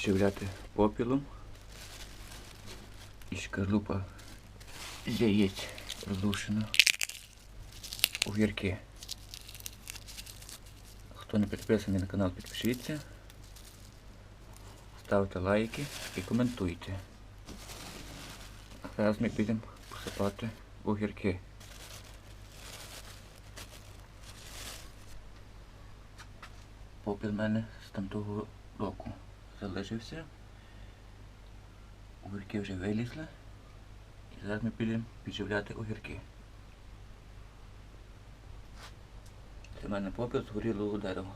підживляти попілом. І шкарлупа яєць розлушена. Огірки. Хто не підписаний на канал, підпишіться. Ставте лайки і коментуйте. Зараз ми підемо посипати огірки. Попіл мене з тамтого року залишився. Огірки вже вилізли. І зараз ми підемо підживляти огірки. Це в мене попіл з горілого дерева.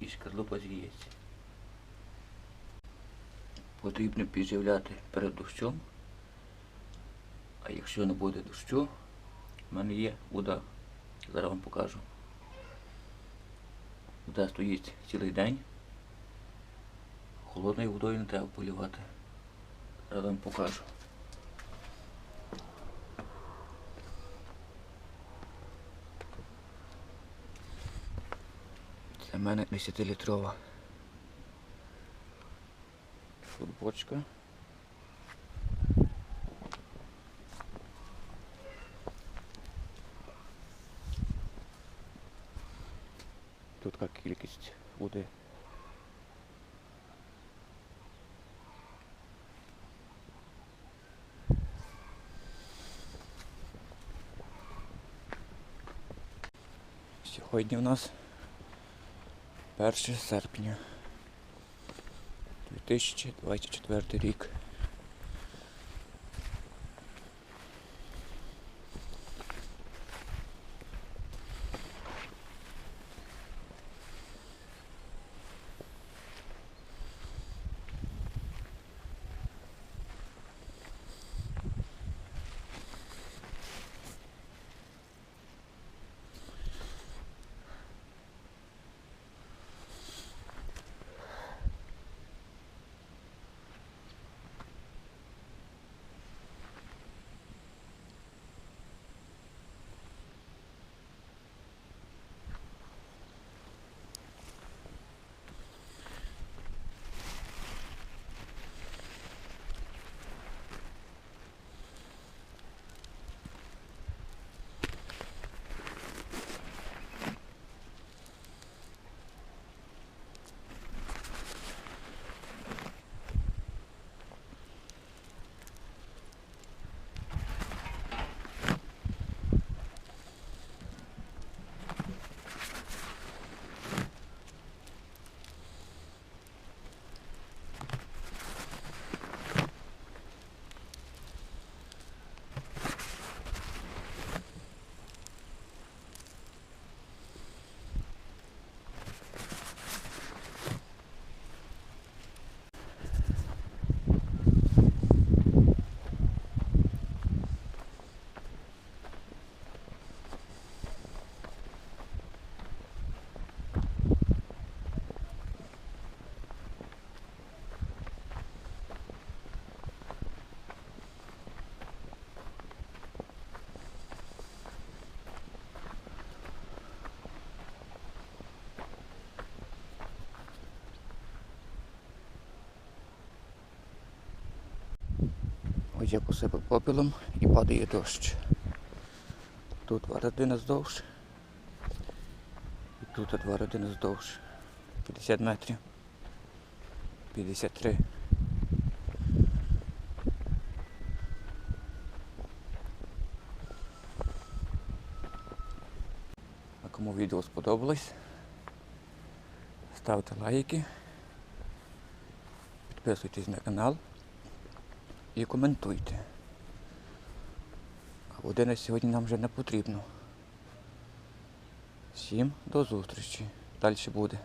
І шкарлупа з. Потрібно підживляти перед дощом. А якщо не буде дощу, в мене є вода. Зараз вам покажу. Вода стоїть цілий день. Холодною водою не треба полівати. Зараз вам покажу. Це в мене 10-літрова футбочка. Тут як кількість води. Сьогодні у нас 1 серпня 2024 рік. Ось я посипав попелом і падає дощ. Тут два родини здовж. І тут два родини здовж. 50 метрів. 53. А кому відео сподобалось, ставте лайки, підписуйтесь на канал і коментуйте. А води на сьогодні нам вже не потрібно. Всім до зустрічі. Далі буде.